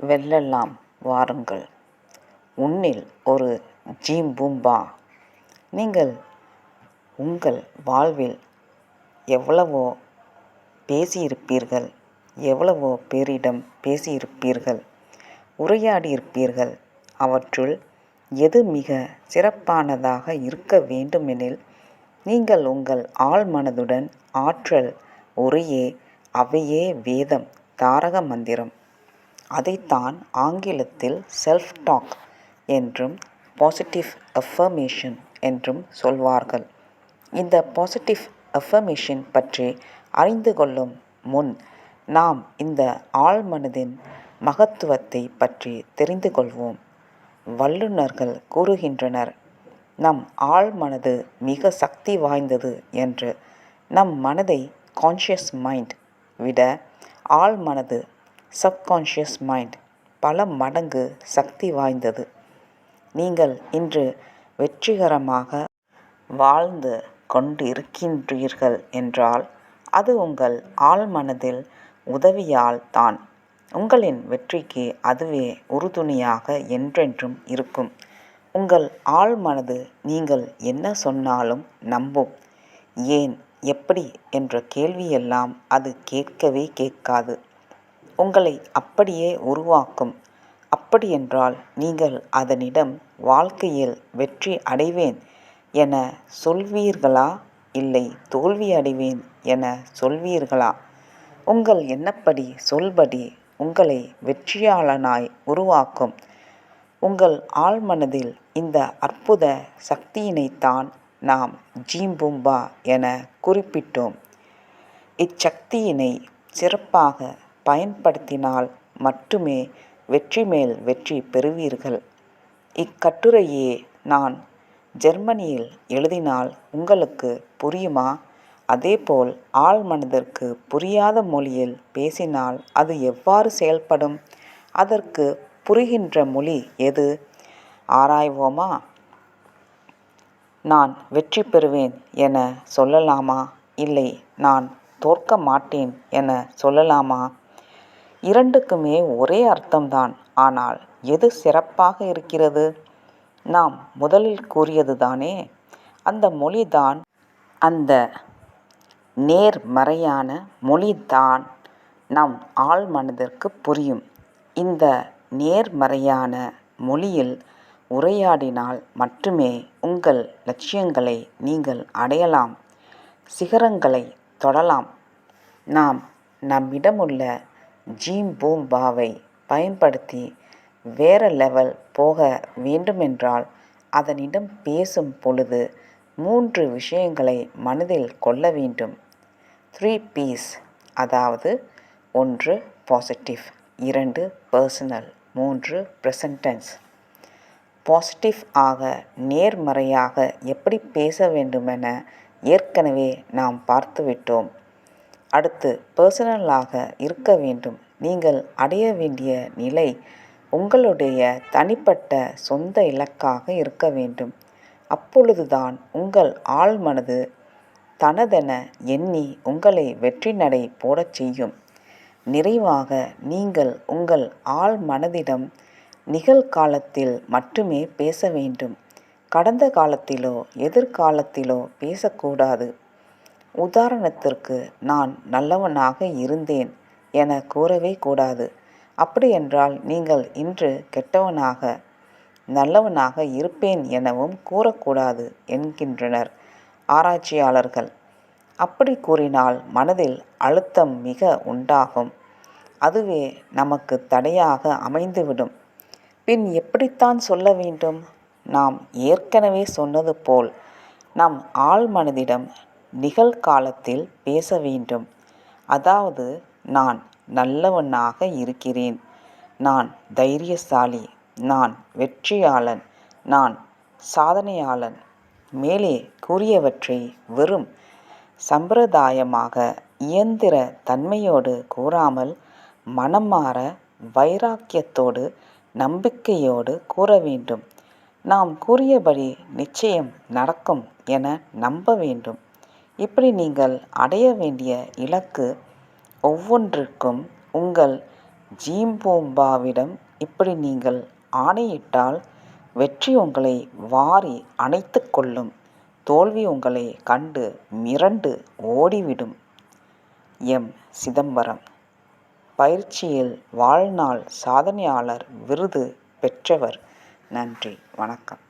வெல்லலாம் வாருங்கள். உன்னில் ஒரு ஜீம் பூம்பா நீங்கள் உங்கள் வாழ்வில் எவ்வளவோ பேசியிருப்பீர்கள் எவ்வளவோ பேரிடம் பேசியிருப்பீர்கள் உரையாடியிருப்பீர்கள். அவற்றுள் எது மிக சிறப்பானதாக இருக்க வேண்டுமெனில் நீங்கள் உங்கள் ஆழ்மனதுடன் ஆற்றல் ஒரேயே அவையே வேதம் தாரக மந்திரம். அதைத்தான் ஆங்கிலத்தில் செல்ஃப் டாக் என்றும் பாசிட்டிவ் அஃபர்மேஷன் என்றும் சொல்வார்கள். இந்த பாசிட்டிவ் அஃபர்மேஷன் பற்றி அறிந்து கொள்ளும் முன் நாம் இந்த ஆழ்மனதின் மகத்துவத்தை பற்றி தெரிந்து கொள்வோம். வல்லுநர்கள் கூறுகின்றனர் நம் ஆழ்மனது மிக சக்தி வாய்ந்தது என்று. நம் மனதை கான்ஷியஸ் மைண்ட் விட ஆழ்மனது சப்கான்ஷியஸ் மைண்ட் பல மடங்கு சக்தி வாய்ந்தது. நீங்கள் இன்று வெற்றிகரமாக வாழ்ந்து கொண்டிருக்கின்றீர்கள் என்றால் அது உங்கள் ஆழ்மனதில் உதவியால் தான். உங்களின் வெற்றிக்கு அதுவே உறுதுணையாக என்றென்றும் இருக்கும். உங்கள் ஆழ்மனது நீங்கள் என்ன சொன்னாலும் நம்பும். ஏன் எப்படி என்ற கேள்வியெல்லாம் அது கேட்கவே கேட்காது. உங்களை அப்படியே உருவாக்கும். அப்படியென்றால் நீங்கள் அதனிடம் வாழ்க்கையில் வெற்றி அடைவேன் என சொல்வீர்களா? இல்லை தோல்வி அடைவேன் என சொல்வீர்களா? உங்கள் எண்ணப்படி சொல்படி உங்களை வெற்றியாளனாய் உருவாக்கும். உங்கள் ஆழ்மனதில் இந்த அற்புத சக்தியினைத்தான் நாம் ஜீம்பூம்பா என குறிப்பிட்டோம். இச்சக்தியினை சிறப்பாக பயன்படுத்தினால் மட்டுமே வெற்றி மேல் வெற்றி பெறுவீர்கள். இக்கட்டுரையே நான் ஜெர்மனியில் எழுதினால் உங்களுக்கு புரியுமா? அதேபோல் ஆழ்மனதிற்கு புரியாத மொழியில் பேசினால் அது எவ்வாறு செயல்படும்? அதற்கு புரிகின்ற மொழி எது? ஆராய்வோமா? நான் வெற்றி பெறுவேன் என சொல்லலாமா? இல்லை நான் தோற்க மாட்டேன் என சொல்லலாமா? இரண்டுக்குமே ஒரே அர்த்தம்தான். ஆனால் எது சிறப்பாக இருக்கிறது? நாம் முதலில் கூறியது தானே அந்த மொழிதான் அந்த நேர்மறையான மொழிதான் நம் ஆழ்மனதிற்கு புரியும். இந்த நேர்மறையான மொழியில் உரையாடினால் மட்டுமே உங்கள் லட்சியங்களை நீங்கள் அடையலாம் சிகரங்களை தொடலாம். நாம் நம்மிடமுள்ள ஜீம் பூம்பாவை பயன்படுத்தி வேற லெவல் போக வேண்டுமென்றால் அதனிடம் பேசும் பொழுது மூன்று விஷயங்களை மனதில் கொள்ள வேண்டும். த்ரீ பீஸ் அதாவது ஒன்று பாசிட்டிவ் இரண்டு பர்சனல் மூன்று ப்ரெசன்டென்ஸ் பாசிட்டிவ் ஆக நேர்மறையாக எப்படி பேச வேண்டுமென ஏற்கனவே நாம் பார்த்துவிட்டோம். அடுத்து பர்சனலாக இருக்க வேண்டும். நீங்கள் அடைய வேண்டிய நிலை உங்களுடைய தனிப்பட்ட சொந்த இலக்காக இருக்க வேண்டும். அப்பொழுதுதான் உங்கள் ஆழ்மனது தனதென எண்ணி உங்களை வெற்றி நடை போடச் செய்யும். நிறைவாக நீங்கள் உங்கள் ஆள் மனதிடம் நிகழ்காலத்தில் மட்டுமே பேச வேண்டும். கடந்த காலத்திலோ எதிர்காலத்திலோ பேசக்கூடாது. உதாரணத்திற்கு நான் நல்லவனாக இருந்தேன் என கூறவே கூடாது. அப்படியென்றால் நீங்கள் இன்று கெட்டவனாக நல்லவனாக இருப்பேன் எனவும் கூறக்கூடாது என்கின்றனர் ஆராய்ச்சியாளர்கள். அப்படி கூறினால் மனதில் அழுத்தம் மிக உண்டாகும். அதுவே நமக்கு தடையாக அமைந்துவிடும். பின் எப்படித்தான் சொல்ல வேண்டும்? நாம் ஏற்கனவே சொன்னது போல் நம் ஆழ்மனதிடம் நிகழ்காலத்தில் பேச வேண்டும். அதாவது நான் நல்லவனாக இருக்கிறேன். நான் தைரியசாலி. நான் வெற்றியாளன். நான் சாதனையாளன். மேலே கூறியவற்றை வெறும் சம்பிரதாயமாக இயந்திர தன்மையோடு கூறாமல் மனமாற வைராக்கியத்தோடு நம்பிக்கையோடு கூற வேண்டும். நாம் கூறியபடி நிச்சயம் நடக்கும் என நம்ப வேண்டும். இப்படி நீங்கள் அடைய வேண்டிய இலக்கு ஒவ்வொன்றிற்கும் உங்கள் ஜீம்பூம்பாவிடம் இப்படி நீங்கள் ஆணையிட்டால் வெற்றி உங்களை வாரி அணைத்து கொள்ளும் தோல்வி உங்களை கண்டு மிரண்டு ஓடிவிடும். எம். சிதம்பரம் பயிற்சியில் வாழ்நாள் சாதனையாளர் விருது பெற்றவர். நன்றி, வணக்கம்.